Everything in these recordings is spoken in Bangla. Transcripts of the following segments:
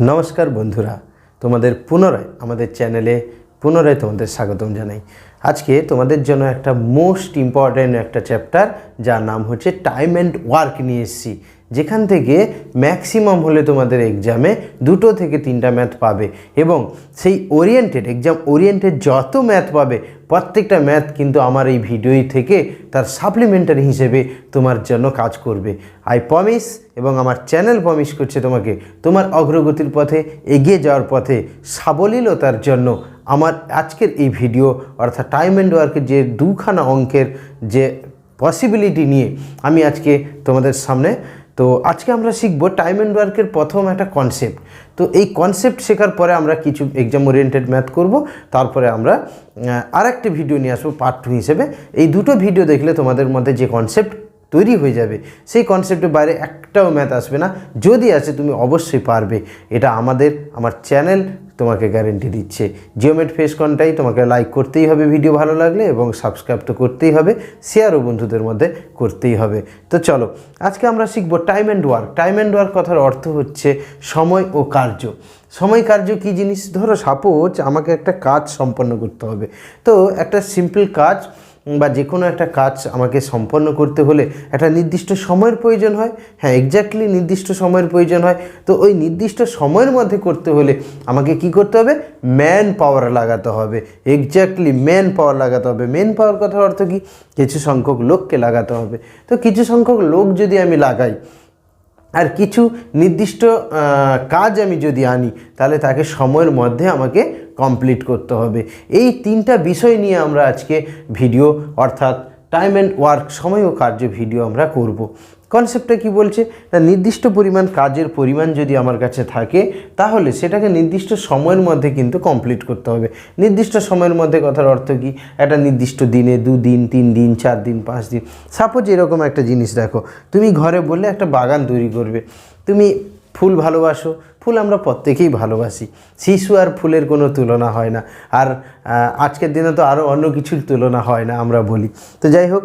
নমস্কার বন্ধুরা, তোমাদের পুনরায় আমাদের চ্যানেলে পুনরায় তোমাদের স্বাগতম জানাই। আজকে তোমাদের জন্য একটা মোস্ট ইম্পর্ট্যান্ট একটা চ্যাপ্টার যার নাম হচ্ছে টাইম অ্যান্ড ওয়ার্ক নিয়ে এসেছি। যেখান থেকে ম্যাক্সিমাম হলে তোমাদের এক্সামে দুটো থেকে তিনটা ম্যাথ পাবে এবং সেই ওরিয়েন্টেড এক্সাম ওরিয়েন্টেড যত ম্যাথ পাবে, প্রত্যেকটা ম্যাথ কিন্তু আমার এই ভিডিওই থেকে তার সাপ্লিমেন্টারি হিসেবে তোমার জন্য কাজ করবে। আই প্রমিস এবং আমার চ্যানেল প্রমিস করছে তোমাকে, তোমার অগ্রগতির পথে, এগিয়ে যাওয়ার পথে, সাবলীলতার জন্য আমার আজকের এই ভিডিও অর্থাৎ টাইম অ্যান্ড ওয়ার্কের যে দুখানা অঙ্কের যে পসিবিলিটি নিয়ে আমি আজকে তোমাদের সামনে তো আজকে আমরা শিখব টাইম অ্যান্ড ওয়ার্কের প্রথম একটা কনসেপ্ট তো এই কনসেপ্ট শেখার পরে আমরা কিছু এক্সাম ওরিয়েন্টেড ম্যাথ করব, তারপরে আমরা আর একটা ভিডিও নিয়ে আসব পার্ট টু হিসেবে। এই দুটো ভিডিও দেখলে তোমাদের মধ্যে যে কনসেপ্ট তৈরি হয়ে যাবে, সেই কনসেপ্টের বাইরে একটাও ম্যাথ আসবে না। যদি আসে তুমি অবশ্যই পারবে। এটা আমাদের, আমার চ্যানেল তোমাকে গ্যারেন্টি দিচ্ছে। জিওমেট ফেসকনটাই তোমাকে লাইক করতেই হবে ভিডিও ভালো লাগলে এবং সাবস্ক্রাইব তো করতেই হবে শেয়ারও বন্ধুদের মধ্যে করতেই হবে। তো চলো, আজকে আমরা শিখব time and work time and work কথার অর্থ হচ্ছে সময় ও কার্য। সময়, কার্য কী জিনিস? ধরো সাপোজ আমাকে একটা কাজ সম্পন্ন করতে হবে। তো একটা সিম্পল কাজ বা যে কোনো একটা কাজ আমাকে সম্পন্ন করতে হলে একটা নির্দিষ্ট সময়ের প্রয়োজন হয়। হ্যাঁ এক্স্যাক্টলি নির্দিষ্ট সময়ের প্রয়োজন হয়। তো ওই নির্দিষ্ট সময়ের মধ্যে করতে হলে আমাকে কি করতে হবে? ম্যান পাওয়ার লাগাতে হবে। এক্স্যাক্টলি ম্যান পাওয়ার লাগাতে হবে। ম্যান পাওয়ার কথার অর্থ কি? কিছু সংখ্যক লোককে লাগাতে হবে। তো কিছু সংখ্যক লোক যদি আমি লাগাই আর কিছু নির্দিষ্ট কাজ আমি যদি আনি, তাহলে তাকে সময়ের মধ্যে আমাকে কমপ্লিট করতে হবে এই তিনটা বিষয় নিয়ে আমরা আজকে ভিডিও অর্থাৎ টাইম অ্যান্ড ওয়ার্ক সময় ও কার্য ভিডিও আমরা করব। কনসেপ্টটা কি বলছে? না নির্দিষ্ট পরিমাণ কাজের পরিমাণ যদি আমার কাছে থাকে, তাহলে সেটাকে নির্দিষ্ট সময়ের মধ্যে কিন্তু কমপ্লিট করতে হবে। নির্দিষ্ট সময়ের মধ্যে কথার অর্থ কি? একটা নির্দিষ্ট দিনে দুদিন তিন দিন চার দিন পাঁচ দিন সাপোজ এরকম একটা জিনিস দেখো, তুমি ঘরে বললে একটা বাগান তৈরি করবে। তুমি ফুল ভালোবাসো, ফুল আমরা প্রত্যেকেই ভালোবাসি। শিশু আর ফুলের কোনো তুলনা হয় না। আর আজকের দিনে তো আরও অন্য কিছুর তুলনা হয় না আমরা বলি। তো যাই হোক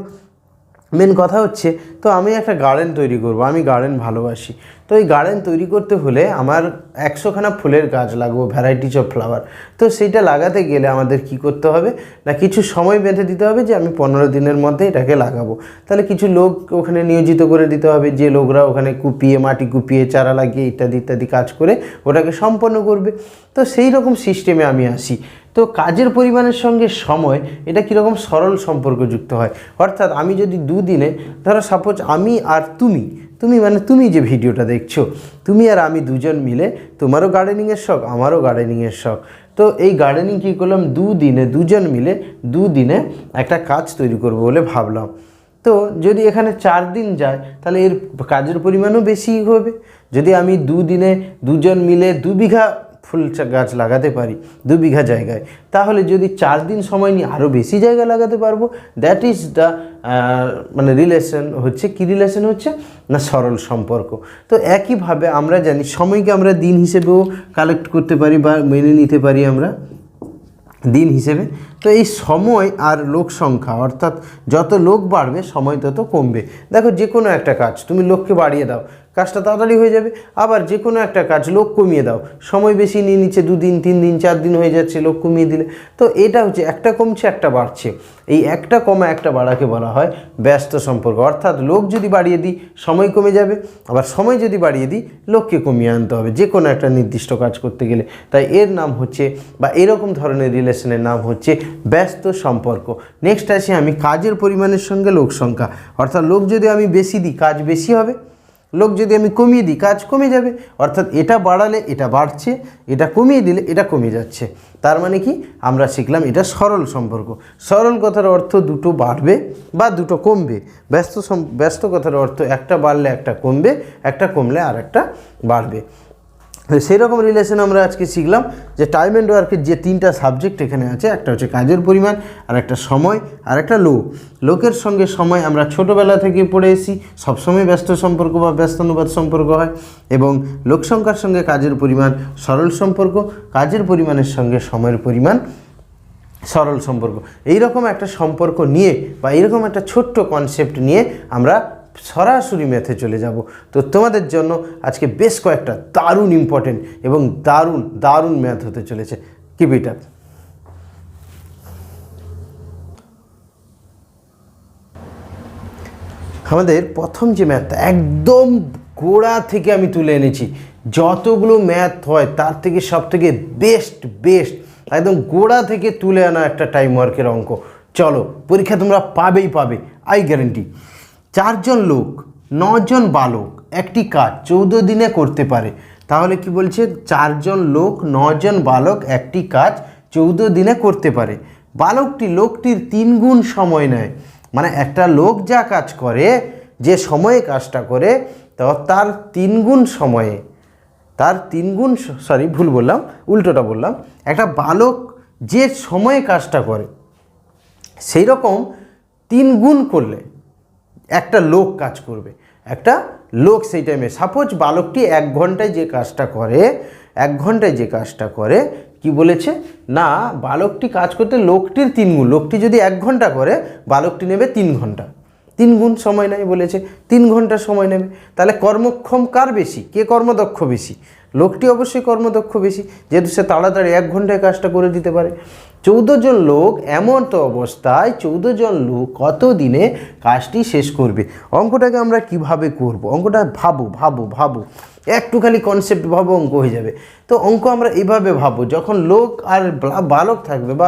মেন কথা হচ্ছে, তো আমি একটা গার্ডেন তৈরি করব, আমি গার্ডেন ভালোবাসি। তো এই গার্ডেন তৈরি করতে হলে আমার একশোখানা ফুলের গাছ লাগবো ভ্যারাইটিস অফ ফ্লাওয়ার তো সেইটা লাগাতে গেলে আমাদের কি করতে হবে? না, কিছু সময় বেঁধে দিতে হবে যে আমি পনেরো দিনের মধ্যে এটাকে লাগাবো। তাহলে কিছু লোক ওখানে নিয়োজিত করে দিতে হবে, যে লোকরা ওখানে কুপিয়ে, মাটি কুপিয়ে, চারা লাগিয়ে ইত্যাদি ইত্যাদি কাজ করে ওটাকে সম্পন্ন করবে। তো সেই রকম সিস্টেমে আমি আসি। তো কাজের পরিমাণের সঙ্গে সময়, এটা কীরকম সরল সম্পর্কযুক্ত হয়? অর্থাৎ আমি যদি দুদিনে, ধরো সাপোজ আমি আর তুমি তুমি মানে তুমি যে ভিডিওটা দেখছ, তুমি আর আমি দুজন মিলে, তোমারও গার্ডেনিংয়ের শখ, আমারও গার্ডেনিংয়ের শখ। তো এই গার্ডেনিং কী করলাম? দুদিনে, দুজন মিলে দুদিনে একটা কাজ তৈরি করব বলে ভাবলাম। তো যদি এখানে চার দিন যায়, তাহলে এর কাজের পরিমাণও বেশি হবে। যদি আমি দুদিনে দুজন মিলে দু বিঘা ফুল গাছ লাগাতে পারি দু বিঘা জায়গায়। তাহলে যদি চার দিন সময় নিয়ে আরও বেশি জায়গা লাগাতে পারব দ্যাট ইজ দ্য মানে রিলেশন হচ্ছে, কি রিলেশন হচ্ছে? না সরল সম্পর্ক। তো একইভাবে আমরা জানি সময়কে আমরা দিন হিসেবেও কালেক্ট করতে পারি বা মেনে নিতে পারি আমরা। দিন হিসেবে। তো এই সময় আর লোক সংখ্যা, অর্থাৎ যত লোক বাড়বে, সময় তত কমবে। দেখো যে কোনো একটা কাজ, তুমি লোককে বাড়িয়ে দাও। কাজটা তাড়াতাড়ি হয়ে যাবে। আবার যে কোনো একটা কাজ লোক কমিয়ে দাও। সময় বেশি নিয়ে নিচ্ছে, দুদিন, তিন দিন, চার দিন হয়ে যাচ্ছে, লোক কমিয়ে দিলে। তো এটা হচ্ছে একটা কমছে, একটা বাড়ছে। এই একটা কমা, একটা বাড়াকে বলা হয় ব্যস্ত সম্পর্ক। অর্থাৎ লোক যদি বাড়িয়ে দিই, সময় কমে যাবে। আবার সময় যদি বাড়িয়ে দিই, লোককে কমিয়ে আনতে হবে। যে কোনো একটা নির্দিষ্ট কাজ করতে গেলে। তাই এর নাম হচ্ছে, বা এরকম ধরনের রিলেশনের নাম হচ্ছে ব্যস্ত সম্পর্ক। নেক্সট আসি আমি কাজের পরিমাণের সঙ্গে লোক সংখ্যা। অর্থাৎ লোক যদি আমি বেশি দিই, কাজ বেশি হবে। লোক যদি আমি কমিয়ে দিই, কাজ কমে যাবে। অর্থাৎ এটা বাড়ালে এটা বাড়ছে, এটা কমিয়ে দিলে এটা কমে যাচ্ছে। তার মানে কি? আমরা শিখলাম এটা সরল সম্পর্ক। সরল কথার অর্থ দুটো বাড়বে বা দুটো কমবে। ব্যস্ত ব্যস্ত কথার অর্থ একটা বাড়লে একটা কমবে, একটা কমলে আর একটা বাড়বে। সেই রকম রিলেশন আমরা আজকে শিখলাম যে টাইম অ্যান্ড ওয়ার্কের যে তিনটা সাবজেক্ট এখানে আছে, একটা হচ্ছে কাজের পরিমাণ, আর একটা সময়, আর একটা লোক। লোকের সঙ্গে সময় আমরা ছোটোবেলা থেকে পড়ে এসেছি, সবসময় ব্যস্ত সম্পর্ক বা ব্যস্তানুবাদ সম্পর্ক হয়, এবং লোক সংখ্যার সঙ্গে কাজের পরিমাণ সরল সম্পর্ক, কাজের পরিমাণের সঙ্গে সময়ের পরিমাণ সরল সম্পর্ক। এই রকম একটা সম্পর্ক নিয়ে বা এইরকম একটা ছোট্ট কনসেপ্ট নিয়ে আমরা সরাসরি ম্যাথে চলে যাব। তো তোমাদের জন্য আজকে বেশ কয়েকটা দারুণ ইম্পর্টেন্ট এবং দারুণ দারুণ ম্যাথ হতে চলেছে। কিপ ইট আপ আমাদের প্রথম যে ম্যাথটা, একদম গোড়া থেকে আমি তুলে এনেছি। যতগুলো ম্যাথ হয়, তার থেকে সব থেকে বেস্ট বেস্ট একদম গোড়া থেকে তুলে আনা একটা টাইম ওয়ার্কের অঙ্ক। চলো, পরীক্ষা তোমরা পাবেই পাবে আই গ্যারেন্টি চারজন লোক, নজন বালক, একটি কাজ চৌদ্দ দিনে করতে পারে। তাহলে কি বলছে? চারজন লোক, নজন বালক, একটি কাজ চৌদ্দ দিনে করতে পারে। বালকটি লোকটির তিন গুণ সময় নেয়। মানে একটা লোক যা কাজ করে, যে সময়ে কাজটা করে তার তিন গুণ সময়ে। তার তিন গুণ সরি ভুল বললাম, উল্টোটা বললাম। একটা বালক যে সময়ে কাজটা করে, সেই রকম তিন গুণ করলে একটা লোক কাজ করবে। একটা লোক সেই টাইমে সাপোজ বালকটি এক ঘন্টায় যে কাজটা করে, এক ঘন্টায় যে কাজটা করে, কি বলেছে? না, বালকটি কাজ করতে লোকটির তিন গুণ। লোকটি যদি এক ঘণ্টা করে, বালকটি নেবে তিন ঘণ্টা। তিন গুণ সময় নেয় বলেছে। তিন ঘণ্টা সময় নেবে। তাহলে কর্মক্ষম কার বেশি? কে কর্মদক্ষ বেশি? লোকটি অবশ্যই কর্মদক্ষ বেশি, যেহেতু সে তাড়াতাড়ি এক ঘন্টায় কাজটা করে দিতে পারে। চৌদ্দ জন লোক এমন তো অবস্থায় চৌদ্দ জন লোক কত দিনে কাজটি শেষ করবে? অঙ্কটাকে আমরা কীভাবে করব? অঙ্কটা ভাবো ভাবো ভাবো। একটু খালি কনসেপ্ট ভাবো, অঙ্ক হয়ে যাবে। তো অঙ্ক আমরা এইভাবে ভাবো, যখন লোক আর বালক থাকবে বা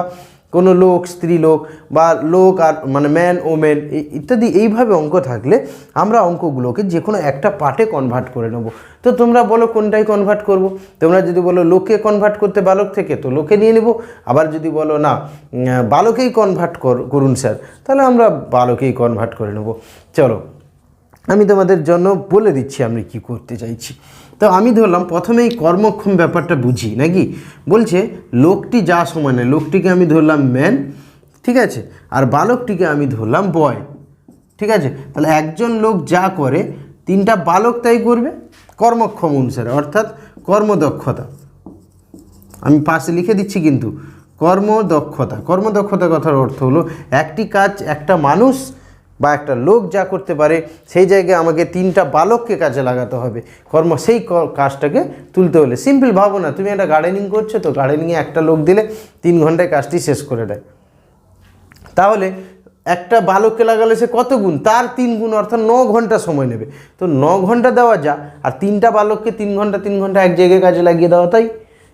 কোনো লোক, স্ত্রী লোক বা লোক আর মানে ম্যান ওমেন ইত্যাদি এইভাবে অঙ্ক থাকলে আমরা অঙ্কগুলোকে যে কোনো একটা পার্টে কনভার্ট করে নেব। তো তোমরা বলো কোনটাই কনভার্ট করব? তোমরা যদি বলো লোককে কনভার্ট করতে বালক থেকে, তো লোকে নিয়ে নেব। আবার যদি বলো না বালকেই কনভার্ট করুন স্যার তাহলে আমরা বালকেই কনভার্ট করে নেব। চলো। আমি তোমাদের জন্য বলে দিচ্ছি আমি কি করতে চাইছি। তো আমি ধরলাম প্রথমেই কর্মক্ষম ব্যাপারটা বুঝি, নাকি? বলছে, লোকটি যা সমানে লোকটিকে আমি ধরলাম ম্যান ঠিক আছে? আর বালকটিকে আমি ধরলাম বয় ঠিক আছে? তাহলে একজন লোক যা করে, তিনটা বালক তাই করবে? কর্মক্ষম অনুসারে, অর্থাৎ কর্মদক্ষতা। আমি পাশে লিখে দিচ্ছি কিন্তু, কর্মদক্ষতা। কর্মদক্ষতা কথার অর্থ হলো, একটি কাজ, একটা মানুষ বা একটা লোক যা করতে পারে, সেই জায়গায় আমাকে তিনটা বালককে কাজে লাগাতে হবে। কর্ম, সেই কাজটাকে তুলতে হলে। সিম্পল ভাবো না তুমি একটা গার্ডেনিং করছ তো গার্ডেনিংয়ে একটা লোক দিলে তিন ঘন্টায় কাজটি শেষ করে দেয়। তাহলে একটা বালককে লাগালে সে কত গুণ? তার তিন গুণ, অর্থাৎ ন ঘণ্টা সময় নেবে। তো ন ঘণ্টা দেওয়া যা, আর তিনটা বালককে তিন ঘণ্টা তিন ঘণ্টা এক জায়গায় কাজে লাগিয়ে দেওয়া তাই।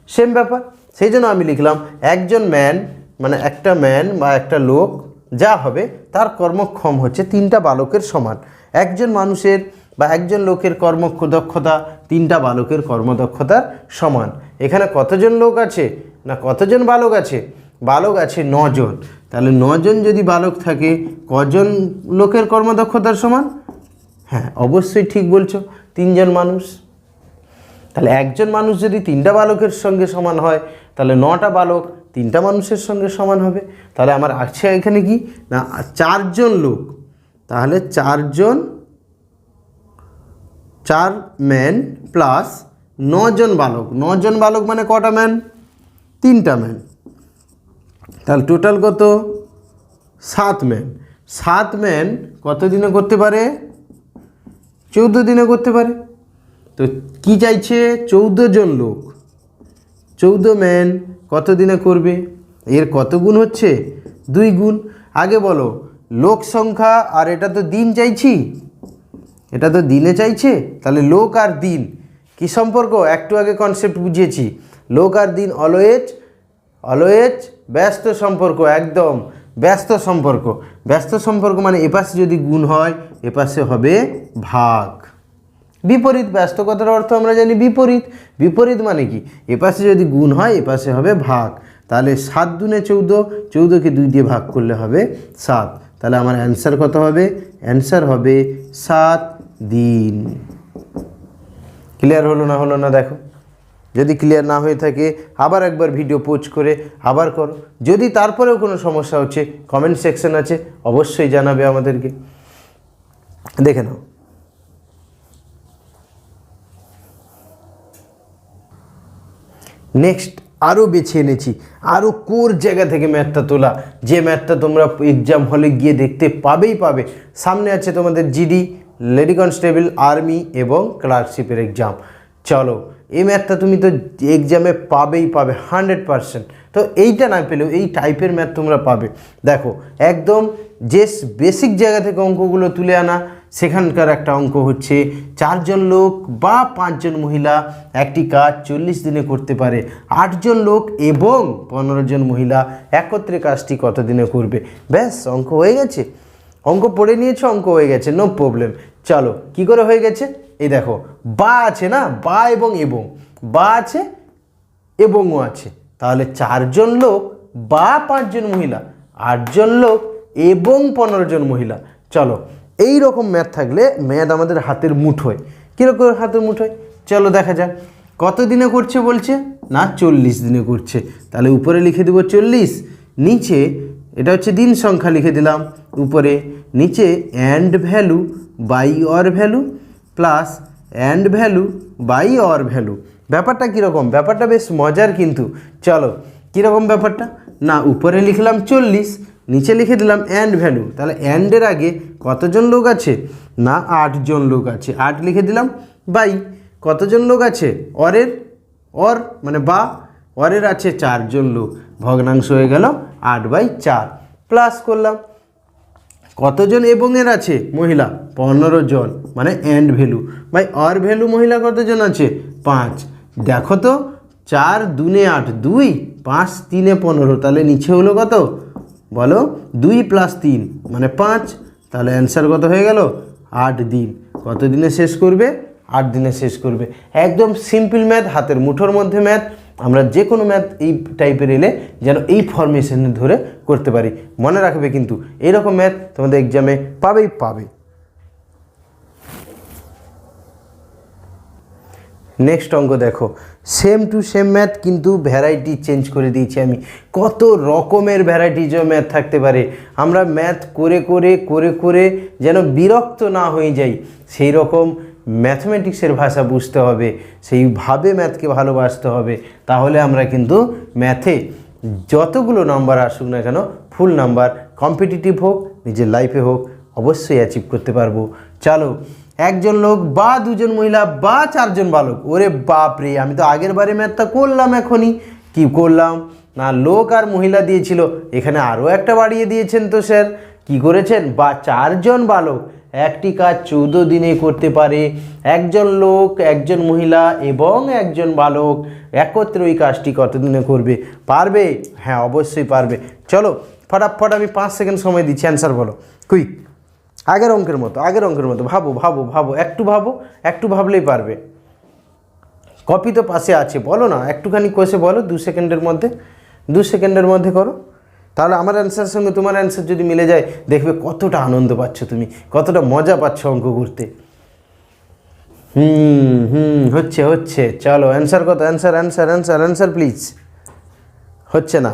সেম ব্যাপার। সেই জন্য আমি লিখলাম, একজন ম্যান মানে একটা ম্যান বা একটা লোক যা হবে, তার কর্মক্ষম হচ্ছে তিনটা বালকের সমান। একজন মানুষের বা একজন লোকের কর্ম দক্ষতা তিনটা বালকের কর্মদক্ষতার সমান। এখানে কতজন লোক আছে? না, কতজন বালক আছে? বালক আছে নজন। তাহলে নজন যদি বালক থাকে, কজন লোকের কর্মদক্ষতার সমান? হ্যাঁ অবশ্যই ঠিক বলছো, তিনজন মানুষ। তাহলে একজন মানুষ যদি তিনটা বালকের সঙ্গে সমান হয়, তাহলে নটা বালক তিনটা মানুষের সঙ্গে সমান হবে। তাহলে আমার আছে এখানে কি? না, চারজন লোক। তাহলে চারজন, চার ম্যান প্লাস নজন বালক। নজন বালক মানে কটা ম্যান? তিনটা ম্যান। তাহলে টোটাল কত? সাত ম্যান। সাত ম্যান কত দিনে করতে পারে? চৌদ্দ দিনে করতে পারে। তো কি চাইছে? চৌদ্দ জন লোক। চৌদ্দ ম্যান কত দিনে করবে? এর কত গুণ হচ্ছে? দুই গুণ। আগে বলো, লোক সংখ্যা আর এটা তো দিন চাইছি। এটা তো দিনে চাইছে? তাহলে লোক আর দিন। কি সম্পর্ক? একটু আগে কনসেপ্ট বুঝিয়েছি। লোক আর দিন অলওয়েজ অলওয়েজ ব্যস্ত সম্পর্ক, একদম ব্যস্ত সম্পর্ক। ব্যস্ত সম্পর্ক মানে এপাশে যদি গুণ হয়, এপাশে হবে ভাগ। বিপরীত ব্যস্ত কথার অর্থ আমরা জানি বিপরীত। বিপরীত মানে কি? এপাশে যদি গুণ হয় এপাশে হবে ভাগ। তাহলে সাত দুনে চৌদ্দ, চৌদ্দকে দুই দিয়ে ভাগ করলে হবে সাত। তাহলে আমার অ্যান্সার কত হবে? অ্যান্সার হবে সাত দিন। ক্লিয়ার হলো না হলো না দেখো? যদি ক্লিয়ার না হয়ে থাকে, আবার একবার ভিডিও পোস্ট করে আবার করো। যদি তারপরেও কোনো সমস্যা হচ্ছে কমেন্ট সেকশন আছে, অবশ্যই জানাবে আমাদেরকে। দেখে নাও। নেক্সট আরও বেছে এনেছি। আরও কোর জায়গা থেকে ম্যাথটা তোলা। যে ম্যাথটা তোমরা এক্সাম হলে গিয়ে দেখতে পাবেই পাবে। সামনে আছে তোমাদের জিডি লেডি কনস্টেবল আর্মি এবং ক্লার্কশিপের এক্সাম চলো, এই ম্যাথটা তুমি তো এক্সামে পাবেই পাবে হান্ড্রেড পারসেন্ট তো এইটা না পেলেও এই টাইপের ম্যাথ তোমরা পাবে। দেখো, একদম যে বেসিক জায়গা থেকে অঙ্কগুলো তুলে আনা। সেখানকার একটা অঙ্ক হচ্ছে, চারজন লোক বা পাঁচজন মহিলা একটি কাজ চল্লিশ দিনে করতে পারে। আটজন লোক এবং পনেরো জন মহিলা একত্রে কাজটি কত দিনে করবে? ব্যাস, অঙ্ক হয়ে গেছে। অঙ্ক পড়ে নিয়েছো, অঙ্ক হয়ে গেছে নো প্রবলেম চলো, কি করে হয়ে গেছে? এই দেখো, বা আছে না? বা এবং এবং। বা আছে, এবংও আছে। তাহলে চারজন লোক, বা পাঁচজন মহিলা, আটজন লোক এবং পনেরো জন মহিলা। চলো এই রকম ম্যাথ থাকলে ম্যাথ আমাদের হাতের মুঠোয়। কীরকম হাতের মুঠোয়? চলো দেখা যাক। কত দিনে করছে বলছে? না, চল্লিশ দিনে করছে। তাহলে উপরে লিখে দেবো চল্লিশ, নিচে, এটা হচ্ছে দিন সংখ্যা লিখে দিলাম, উপরে, নিচে and value by or value plus and value by or value ব্যাপারটা কীরকম? ব্যাপারটা বেশ মজার কিন্তু। চলো, কীরকম ব্যাপারটা? না, উপরে লিখলাম চল্লিশ নিচে লিখে দিলাম অ্যান্ড ভ্যালু তাহলে অ্যান্ডের আগে কতজন লোক আছে? না, আটজন লোক আছে। আট লিখে দিলাম, বাই। কতজন লোক আছে? অরের? অর মানে বা। অরের আছে চারজন লোক। ভগ্নাংশ হয়ে গেল আট বাই চার। প্লাস করলাম, কতজন এবং এর আছে? মহিলা, পনেরো জন মানে and value by, or value মহিলা কতজন আছে? পাঁচ। দেখো তো, চার দুনে আট দুই, পাঁচ তিনে পনেরো। তাহলে নিচে হলো কত? বলো দুই প্লাস তিন মানে পাঁচ। তাহলে অ্যান্সার কত হয়ে গেল? আট দিন। কত দিনে শেষ করবে? আট দিনে শেষ করবে। একদম সিম্পল ম্যাথ হাতের মুঠোর মধ্যে ম্যাথ আমরা যে কোনো ম্যাথ এই টাইপের এলে যেন এই ফরমেশনে ধরে করতে পারি। মনে রাখবে কিন্তু, এরকম ম্যাথ তোমাদের এক্সামে পাবেই পাবে। নেক্সট অঙ্ক দেখো। সেম টু সেম ম্যাথ কিন্তু ভ্যারাইটি চেঞ্জ করে দিয়েছি আমি। কত রকমের ভ্যারাইটিজ ম্যাথ থাকতে পারে? আমরা ম্যাথ করে করে করে করে যেন বিরক্ত না হয়ে যাই, সেই রকম ম্যাথমেটিক্সের ভাষা বুঝতে হবে সেইভাবে ম্যাথকে ভালোবাসতে হবে। তাহলে আমরা কিন্তু ম্যাথে যতগুলো নাম্বার আসুক না কেন ফুল নাম্বার কম্পিটিটিভ হোক, নিজের লাইফে হোক, অবশ্যই অ্যাচিভ করতে পারব। চলো একজন লোক, বা দুজন মহিলা, বা চারজন বালক। ওরে বাপ রে, আমি তো আগের বারে ম্যাথটা করলাম এখনই। কি করলাম? না, লোক আর মহিলা দিয়েছিল। এখানে আরও একটা বাড়িয়ে দিয়েছেন তো স্যার। কি করেছেন? বা চারজন বালক একটি কাজ চৌদ্দ দিনে করতে পারে। একজন লোক, একজন মহিলা এবং একজন বালক একত্রে ওই কাজটি কত দিনে করবে? পারবে? হ্যাঁ অবশ্যই পারবে। চলো, ফটাফট আমি পাঁচ সেকেন্ড সময় দিচ্ছি। অ্যান্সার বলো। কুইক। আগের অঙ্কের মতো, আগের অঙ্কের মতো, ভাবো ভাবো ভাবো, একটু ভাবো, একটু ভাবলেই পারবে। কপি তো পাশে আছে, বলো না, একটুখানি কষে বলো, দু সেকেন্ডের মধ্যে, দু সেকেন্ডের মধ্যে করো। তাহলে আমার অ্যান্সারের সঙ্গে তোমার অ্যান্সার যদি মিলে যায়, দেখবে কতটা আনন্দ পাচ্ছ তুমি, কতটা মজা পাচ্ছ অঙ্ক করতে। হুম হুম, হচ্ছে হচ্ছে, চলো অ্যান্সার কত answer answer answer answer please হচ্ছে না।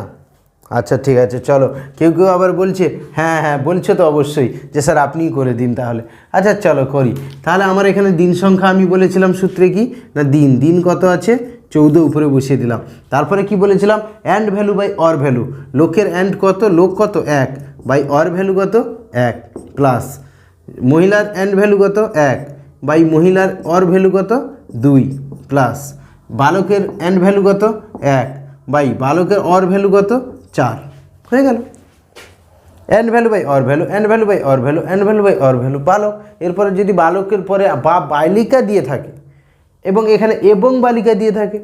আচ্ছা ঠিক আছে, চলো। কেউ কেউ আবার বলছে হ্যাঁ হ্যাঁ বলছে তো অবশ্যই যে, স্যার, আপনিই করে দিন তাহলে। আচ্ছা চলো করি। তাহলে আমার এখানে দিন সংখ্যা আমি বলেছিলাম সূত্রে কি? না, দিন। দিন কত আছে? চৌদ্দ, উপরে বসিয়ে দিলাম। তারপরে কি বলেছিলাম? And value by or value লোকের অ্যান্ড কত? লোক কত? এক। বাই অর ভ্যালু কত? এক। প্লাস মহিলার অ্যান্ড ভ্যালু কত? এক। বাই মহিলার অর ভ্যালু কত? দুই। প্লাস বালকের অ্যান্ড ভ্যালু কত? এক। বাই বালকের অর ভ্যালু কত? চার। হয়ে গেল। And value by or value and value by or value and value by or value বালক এরপরে যদি বালকের পরে বা বালিকা দিয়ে থাকে এবং এখানে এবং বালিকা দিয়ে থাকে,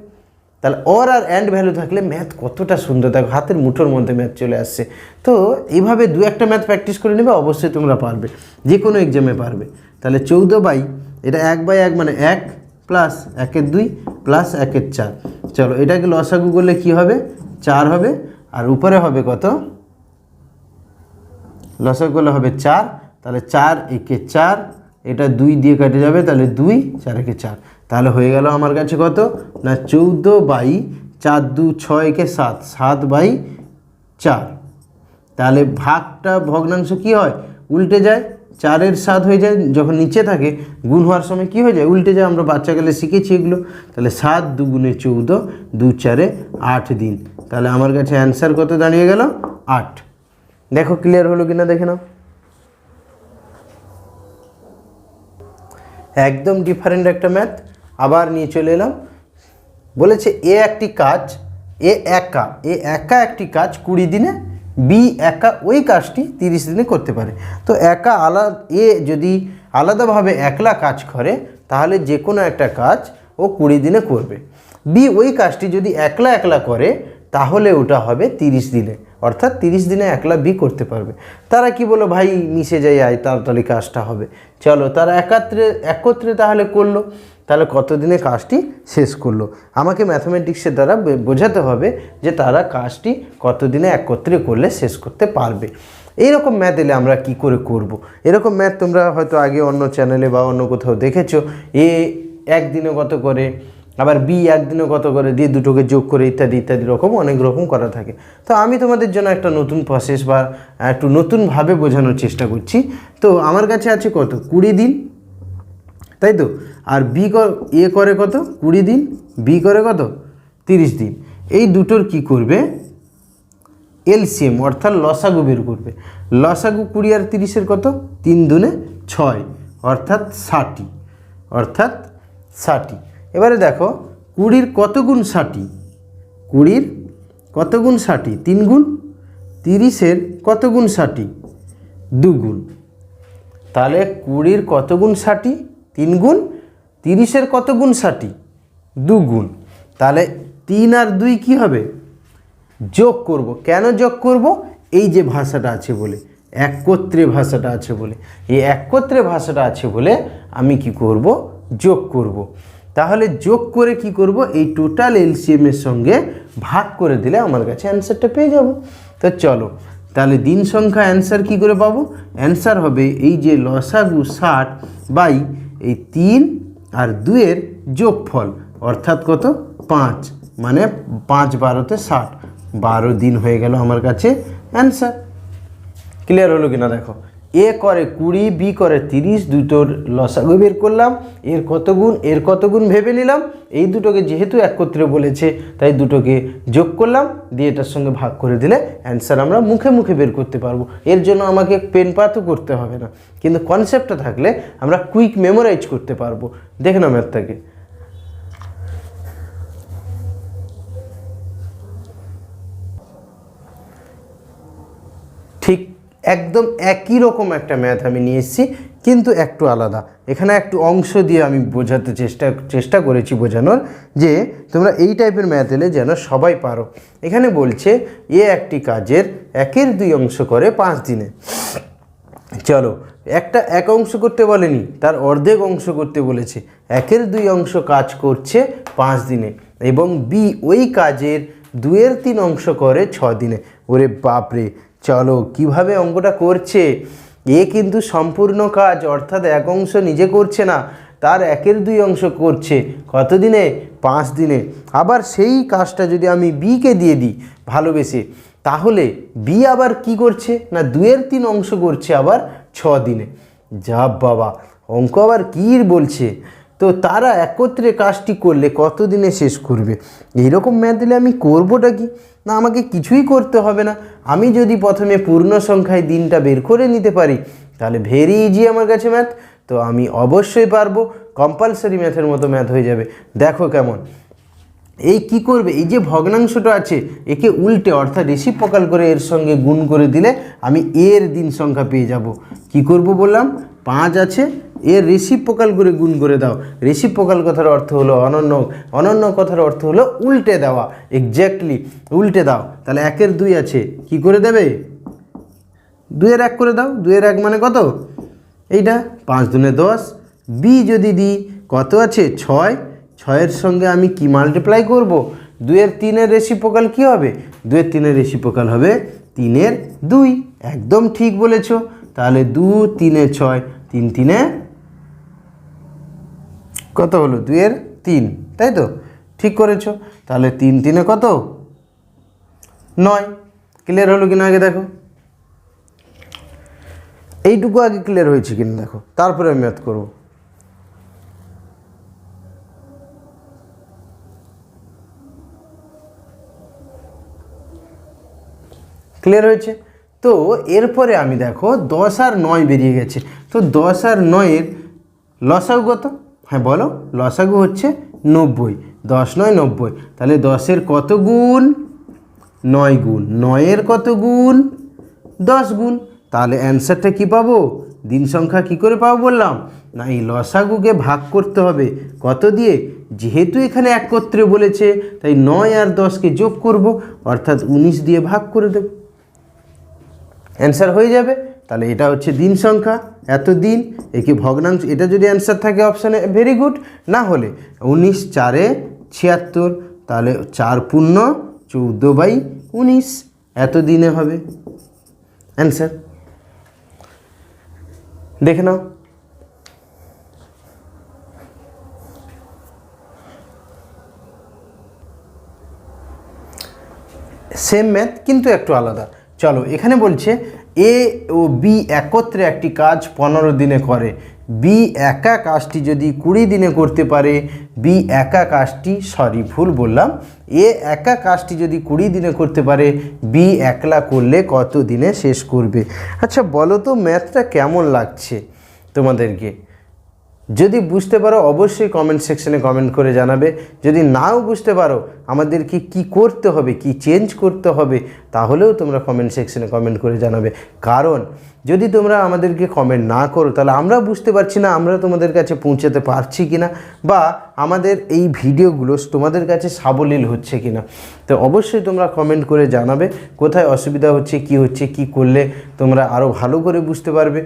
তাহলে অর আর অ্যান্ড ভ্যালু থাকলে ম্যাথ কতটা সুন্দর। দেখো, হাতের মুঠোর মধ্যে ম্যাথ চলে আসছে। তো এইভাবে দু একটা ম্যাথ প্র্যাকটিস করে নেবে, অবশ্যই তোমরা পারবে। যে কোনো এক্সামে পারবে। তাহলে চৌদ্দ বাই এটা এক বাই এক মানে এক প্লাস একের দুই প্লাস একের চার। চলো, এটাকে লসাগু করলে কি হবে? চার হবে। আর উপরে হবে কত? লসাগু করলে হবে চার, তাহলে চার একে চার, এটা দুই দিয়ে কেটে যাবে, তাহলে দুই, চার একে চার। তাহলে হয়ে গেল আমার কাছে কত? না, চৌদ্দ বাই চার দু ছয় একে সাত সাত বাই চার। তাহলে ভাগটা ভগ্নাংশ কি হয়? উল্টে যায়, চারের সাত হয়ে যায়, যখন নিচে থাকে, গুণ হওয়ার সময় কি হয়ে যায়? উল্টে যায়, আমরা বাচ্চা গেলে শিখেছি এগুলো। তাহলে সাত দুগুণে চৌদ্দ, দু চারে আট দিন। তাহলে আমার কাছে অ্যান্সার কত দাঁড়িয়ে গেল? আট। দেখো ক্লিয়ার হলো কিনা দেখে নাও। একদম ডিফারেন্ট একটা ম্যাথ আবার নিয়ে চলে এলাম। বলেছে, এ একটি কাজ, এ একা এ একা একটি কাজ কুড়ি দিনে, বি একা ওই কাজটি তিরিশ দিনে করতে পারে। তো একা আলাদা এ যদি আলাদাভাবে একলা কাজ করে, তাহলে যে কোনো একটা কাজ ও কুড়ি দিনে করবে। বি ওই কাজটি যদি একলা একলা করে তাহলে ওটা হবে তিরিশ দিনে। অর্থাৎ তিরিশ দিনে একলা বি করতে পারবে। তারা কি বলো ভাই, মিশে যাই, আয়, তাড়াতাড়ি কাজটা হবে। চলো, তারা একাত্রে, একত্রে তাহলে করল। তাহলে কতদিনে কাজটি শেষ করল? আমাকে ম্যাথামেটিক্সের দ্বারা বোঝাতে হবে যে তারা কাজটি কতদিনে একত্রে করলে শেষ করতে পারবে। এইরকম ম্যাথ এলে আমরা কি করে করব। এরকম ম্যাথ তোমরা হয়তো আগে অন্য চ্যানেলে বা অন্য কোথাও দেখেছ। এ, একদিনে কত করে? আবার বি একদিনে কত করে দিয়ে দুটোকে যোগ করে ইত্যাদি ইত্যাদি রকম, অনেক রকম করা থাকে। তো আমি তোমাদের জন্য একটা নতুন প্রসেস বা একটু নতুনভাবে বোঝানোর চেষ্টা করছি। তো আমার কাছে আছে কত? কুড়ি দিন। তাই তো? আর বি এ করে কত? কুড়ি দিন। বি করে কত? তিরিশ দিন। এই দুটোর কি করবে? এলসিএম, অর্থাৎ লসাগু বের করবে। লসাগু কুড়ি আর তিরিশের কত? তিন দুনে ছয়, অর্থাৎ ষাটি। অর্থাৎ ষাটি। এবারে দেখো, কুড়ির কত গুণ ষাটি? কুড়ির কত গুণ ষাটি? তিন গুণ তিরিশের কত গুণ ষাটি? দু গুণ তাহলে কুড়ির কত গুণ ষাটি? তিন গুণ তিরিশের কত গুণ ষাটি? দু গুণ তাহলে তিন আর দুই কি হবে? যোগ করব। কেন যোগ করব? এই যে ভাষাটা আছে বলে, একত্রে ভাষাটা আছে বলে। এই একত্রে ভাষাটা আছে বলে আমি কি করব? যোগ করব। তাহলে যোগ করে কি করব? এই টোটাল এলসিএম এর সঙ্গে ভাগ করে দিলে আমার কাছে অ্যান্সারটা পেয়ে যাব। তো চলো, তাহলে দিন সংখ্যা অ্যান্সার কি করে পাবো? অ্যান্সার হবে এই যে লসাগু ষাট বাই এই তিন আর দুয়ের যোগফল, অর্থাৎ কত? পাঁচ মানে পাঁচ বারোতে ষাট। বারো দিন হয়ে গেল আমার কাছে অ্যান্সার ক্লিয়ার হলো কিনা দেখো? এ করে কুড়ি, বি করে তিরিশ দুটোর লসাগু বের করলাম, এর কত গুণ, এর কত গুণ ভেবে নিলাম, এই দুটোকে যেহেতু একত্রে বলেছে, তাই দুটোকে যোগ করলাম, দিয়ে এটার সঙ্গে ভাগ করে দিলে অ্যান্সার আমরা মুখে মুখে বের করতে পারব। এর জন্য আমাকে পেন পাতও করতে হবে না। কিন্তু কনসেপ্টটা থাকলে আমরা কুইক মেমোরাইজ করতে পারব। দেখে না ম্যাথটাকে ঠিক একদম একই রকম একটা ম্যাথ আমি নিয়ে এসেছি, কিন্তু একটু আলাদা। এখানে একটু অংশ দিয়ে আমি বোঝাতে চেষ্টা চেষ্টা করেছি বোঝানোর যে তোমরা এই টাইপের ম্যাথ এলে যেন সবাই পারো। এখানে বলছে, এ একটি কাজের একের দুই অংশ করে পাঁচ দিনে। চলো, একটা এক অংশ করতে বলেনি, তার অর্ধেক অংশ করতে বলেছে। একের দুই অংশ কাজ করছে পাঁচ দিনে, এবং বি ওই কাজের দুয়ের তিন অংশ করে ছ দিনে। ওরে বাপরে চলো, কীভাবে অঙ্কটা করছে? এ কিন্তু সম্পূর্ণ কাজ, অর্থাৎ এক অংশ নিজে করছে না, তার একের দুই অংশ করছে। কত দিনে পাঁচ দিনে। আবার সেই কাজটা যদি আমি বিকে দিয়ে দিই, ভালোবেসে, তাহলে বি আবার কি করছে? না দুয়ের তিন অংশ করছে আবার ছ দিনে। যা বাবা, অঙ্ক আবার কী বলছে? তো তারা একত্রে কাজটি করলে কত দিনে শেষ করবে? এইরকম ম্যাথ দিলে আমি করবোটা কি? না, আমাকে কিছুই করতে হবে না। আমি যদি প্রথমে পূর্ণ সংখ্যায় দিনটা বের করে নিতে পারি, তাহলে ভেরি ইজি আমার কাছে ম্যাথ তো আমি অবশ্যই পারব। কম্পালসারি ম্যাথের মতো ম্যাথ হয়ে যাবে। দেখো কেমন। এই কি করবে? এই যে ভগ্নাংশটা আছে, একে উল্টে অর্থাৎ রেসিপ্রকাল করে এর সঙ্গে গুণ করে দিলে আমি এর দিন সংখ্যা পেয়ে যাব। কি করব বললাম? পাঁচ আছে এর রেসিপ্রকাল করে গুণ করে দাও। রেসিপ্রকাল কথার অর্থ হলো অনন্য অনন্য কথার অর্থ হলো উল্টে দেওয়া এক্স্যাক্টলি উল্টে দাও। তাহলে একের দুই আছে, কি করে দেবে? দুয়ের এক করে দাও দুয়ের এক মানে কত? এইটা পাঁচ দুনে দশ। বি যদি দিই, কত আছে? ছয়। ছয়ের সঙ্গে আমি কি মাল্টিপ্লাই করব? দুয়ের তিনের রেসিপ্রকাল কি হবে? দুয়ের তিনের রেসিপ্রকাল হবে তিনের দুই। একদম ঠিক বলেছ। তাহলে দু, তিনে ছয়, তিন, তিনে কত হলো? দুয়ের তিন, তাই তো? ঠিক করেছ। তাহলে তিন তিনে কত? নয়। ক্লিয়ার হলো কিনা আগে দেখো। এইটুকু আগে ক্লিয়ার হয়েছে কিনা দেখো। তারপরে আমি ম্যাথ করব। ক্লিয়ার হয়েছে? তো এরপরে আমি দেখো দশ আর নয় বেরিয়ে গেছে। তো দশ আর নয়ের লসাগু কত? হ্যাঁ বলো। লসাগু হচ্ছে নব্বই। দশ নয় নব্বই। তাহলে দশের কত গুণ? নয় গুণ। নয়ের কত গুণ? দশ গুণ। তাহলে অ্যান্সারটা কি পাবো? দিন সংখ্যা কি করে পাবো বললাম? না, এই লসাগুকে ভাগ করতে হবে। কত দিয়ে? যেহেতু এখানে একত্রে বলেছে, তাই নয় আর দশকে যোগ করব। অর্থাৎ উনিশ দিয়ে ভাগ করে দেব। অ্যান্সার হয়ে যাবে। তাহলে এটা হচ্ছে দিন সংখ্যা, এত দিন একে ভগ্নাংশ? এটা যদি অ্যান্সার থাকে অপশানে ভেরি গুড না হলে উনিশ চারে ছিয়াত্তর, তাহলে চার পূর্ণ চৌদ্দো বাই উনিশ। এত দিনে হবে। অ্যান্সার দেখে নাও। সেম ম্যাথ কিন্তু একটু আলাদা। চলো, এখানে বলছে এ ও বি একত্রে একটি কাজ পনেরো দিনে করে। বি একা কাজটি যদি কুড়ি দিনে করতে পারে, বি একা কাজটি, সরি, ভুল বললাম, এ একা কাজটি যদি কুড়ি দিনে করতে পারে, বি একলা করলে কত দিনে শেষ করবে? আচ্ছা বলো তো ম্যাথটা কেমন লাগছে তোমাদেরকে? যদি বুঝতে পারো, অবশ্যই কমেন্ট সেকশনে কমেন্ট করে জানাবে। যদি নাও বুঝতে পারো আমাদেরকে কি করতে হবে, কি চেঞ্জ করতে হবে, তাহলেও তোমরা কমেন্ট সেকশনে কমেন্ট করে জানাবে। কারণ, যদি তোমরা আমাদেরকে কমেন্ট না করো, তাহলে আমরা বুঝতে পারছি না আমরা তোমাদের কাছে পৌঁছাতে পারছি কি না বা আমাদের এই ভিডিওগুলো তোমাদের কাছে সাবলীল হচ্ছে কি না তো অবশ্যই তোমরা কমেন্ট করে জানাবে, কোথায় অসুবিধা হচ্ছে, কি হচ্ছে, কি করলে তোমরা আরও ভালো করে বুঝতে পারবে।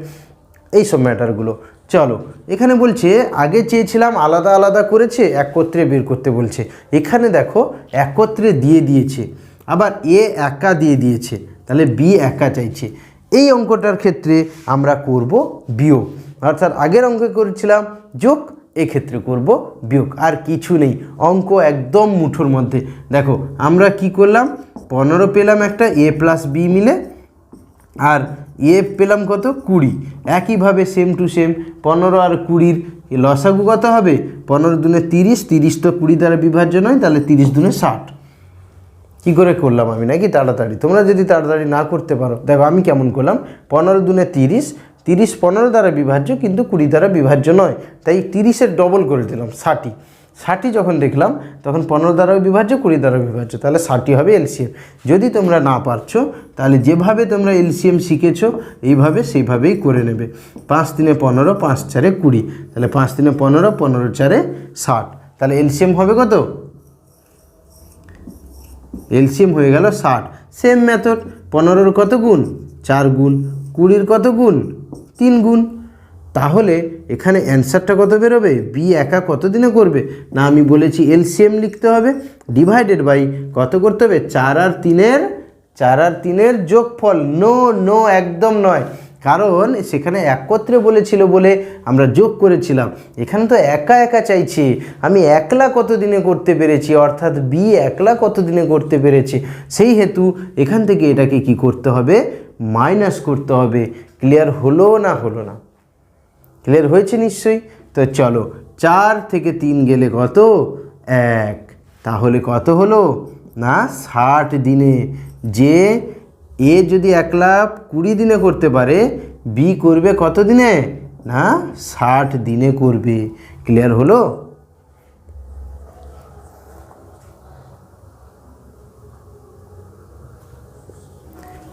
এই সব ম্যাটারগুলো। চলো, এখানে বলছে, আগে চেয়েছিলাম আলাদা আলাদা করেছে, একত্রে বের করতে বলছে। এখানে দেখো, একত্রে দিয়ে দিয়েছে। আবার এ একা দিয়ে দিয়েছে, তাহলে বি একা চাইছে। এই অঙ্কটার ক্ষেত্রে আমরা করব বিয়োগ। অর্থাৎ আগের অঙ্কে করেছিলাম যোগ, এক্ষেত্রে করব বিয়োগ। আর কিছু নেই, অঙ্ক একদম মুঠোর মধ্যে। দেখো, আমরা কি করলাম? পনেরো পেলাম একটা, এ প্লাস বি মিলে, আর এ পেলাম কত? কুড়ি। একইভাবে সেম টু সেম পনেরো আর কুড়ির লসাগু কত হবে? পনেরো দুনে তিরিশ তিরিশ তো কুড়ি দ্বারা বিভাজ্য নয়, তাহলে তিরিশ দুনে ষাট। কী করে করলাম আমি নাকি? তাড়াতাড়ি। তোমরা যদি তাড়াতাড়ি না করতে পারো, দেখো আমি কেমন করলাম? পনেরো দুনে তিরিশ তিরিশ পনেরো দ্বারা বিভাজ্য, কিন্তু কুড়ি দ্বারা বিভাজ্য নয়। তাই তিরিশের ডবল করে দিলাম, ষাটই। ষাটই যখন দেখলাম, তখন পনেরো দ্বারাও বিভাজ্য, কুড়ি দ্বারাও বিভাজ্য, তাহলে ষাটই হবে এলসিএম। যদি তোমরা না পারছ, তাহলে যেভাবে তোমরা এলসিএম শিখেছো, এইভাবে সেইভাবেই করে নেবে। পাঁচ তিনে পনেরো, পাঁচ চারে কুড়ি, তাহলে পাঁচ তিনে পনেরো পনেরো চারে ষাট। তাহলে এলসিএম হবে কত? এলসিএম হয়ে গেল ষাট। সেম মেথড, পনেরোর কত গুণ? চার গুণ। কুড়ির কত গুণ? তিন গুণ। তাহলে এখানে অ্যান্সারটা কত বেরোবে? বি একা কত দিনে করবে? না, আমি বলেছি এলসিএম লিখতে হবে ডিভাইডেড বাই কত করতে হবে? চার আর তিনের, চার আর তিনের যোগফল। নো নো একদম নয়। কারণ সেখানে একত্রে বলেছিল বলে আমরা যোগ করেছিলাম। এখানে তো একা একা চাইছি। আমি একলা কত দিনে করতে পেরেছি? অর্থাৎ বি একলা কত দিনে করতে পেরেছি? সেই হেতু এখান থেকে এটাকে কি করতে হবে? মাইনাস করতে হবে। ক্লিয়ার হলো না হলো না? ক্লিয়ার হয়েছে নিশ্চয়ই। তো চলো, চার থেকে তিন গেলে কত? এক। তাহলে কত হলো? না, ষাট দিনে। যে এ যদি এক লাভ কুড়ি দিনে করতে পারে, বি করবে কত দিনে? না, ষাট দিনে করবে। ক্লিয়ার হলো?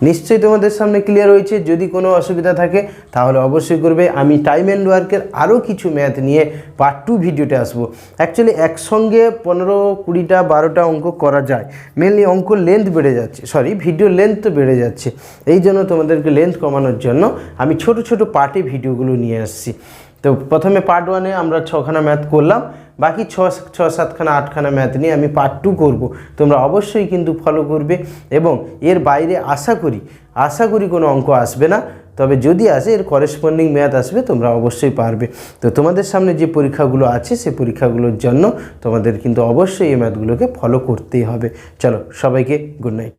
নিশ্চয়ই তোমাদের সামনে ক্লিয়ার হয়েছে, যদি কোনো অসুবিধা থাকে, তাহলে অবশ্যই করবে। আমি টাইম অ্যান্ড ওয়ার্কের আরও কিছু ম্যাথ নিয়ে পার্ট টু ভিডিওতে আসব। অ্যাকচুয়ালি একসঙ্গে পনেরো, কুড়িটা, বারোটা অঙ্ক করা যায়। মেনলি অঙ্ক লেন্থ বেড়ে যাচ্ছে। সরি ভিডিও লেন্থ তো বেড়ে যাচ্ছে। এই জন্য তোমাদেরকে লেন্থ কমানোর জন্য আমি ছোট ছোট পার্টে ভিডিওগুলো নিয়ে আসছি। তো প্রথমে পার্ট ওয়ানে আমরা ছখানা ম্যাথ করলাম। বাকি ছ ছ, সাতখানা, আটখানা ম্যাথ নিয়ে আমি পার্ট টু করব। তোমরা অবশ্যই কিন্তু ফলো করবে এবং এর বাইরে আশা করি আশা করি কোনো অঙ্ক আসবে না। তবে যদি আসে, এর করেসপন্ডিং ম্যাথ আসবে, তোমরা অবশ্যই পারবে। তো তোমাদের সামনে যে পরীক্ষাগুলো আছে, সে পরীক্ষাগুলোর জন্য তোমাদের কিন্তু অবশ্যই এই ম্যাথগুলোকে ফলো করতেই হবে। চলো, সবাইকে গুড নাইট